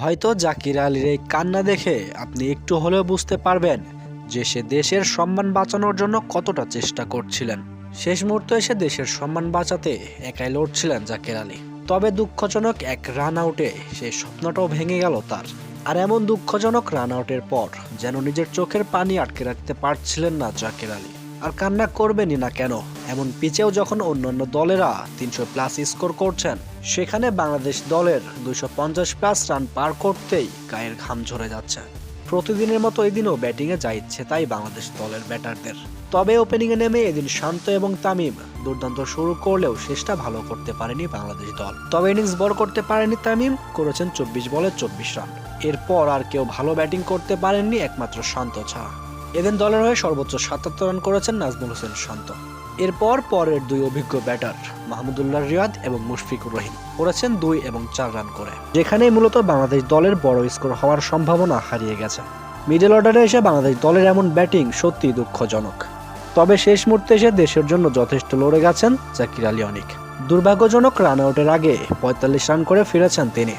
হয়তো জাকির আলীর এই কান্না দেখে আপনি একটু হলেও বুঝতে পারবেন যে সে দেশের সম্মান বাঁচানোর জন্য কতটা চেষ্টা করছিলেন। শেষ মুহূর্তে এসে দেশের সম্মান বাঁচাতে একাই লড়ছিলেন জাকির আলী। তবে দুঃখজনক এক রান আউটে সেই স্বপ্নটাও ভেঙে গেল তার। আর এমন দুঃখজনক রান আউটের পর যেন নিজের চোখের পানি আটকে রাখতে পারছিলেন না জাকির আলী। আর কান্না করবেনই না কেন? এমন পিচেও যখন অন্যান্য দলেরা তিনশো প্লাস স্কোর করছেন, সেখানে বাংলাদেশ দলের দুশো পঞ্চাশ প্লাস রান পার করতেই গায়ের ঘাম ঝরে যাচ্ছে। প্রতিদিনের মতো এদিনও ব্যাটিংয়ে যা ইচ্ছে তাই বাংলাদেশ দলের ব্যাটারদের তবে ওপেনিংয়ে নেমে এদিন শান্ত এবং তামিম দুর্দান্ত শুরু করলেও শেষটা ভালো করতে পারেনি বাংলাদেশ দল। তবে ইনিংস বল করতে পারেনি তামিম, করেছেন চব্বিশ বলে চব্বিশ রান এরপর আর কেউ ভালো ব্যাটিং করতে পারেননি একমাত্র শান্ত ছাড়া এদিন দলের হয়ে সর্বোচ্চ সাতাত্তর রান করেছেন নাজমুল হোসেন শান্ত। এরপর পরের দুই অভিজ্ঞ ব্যাটার মাহমুদুল্লাহ রিয়াদ এবং মুশফিকুর রহিম করেছেন দুই এবং চার রান করে, যেখানেই মূলত বাংলাদেশ দলের বড় স্কোর হওয়ার সম্ভাবনা হারিয়ে গেছে। মিডল অর্ডারে এসে বাংলাদেশ দলের এমন ব্যাটিং সত্যিই দুঃখজনক। তবে শেষ মুহূর্তে এসে দেশের জন্য যথেষ্ট লড়ে গেছেন জাকির আলী অনিক। দুর্ভাগ্যজনক রান আউটের আগে পঁয়তাল্লিশ রান করে ফিরেছেন তিনি।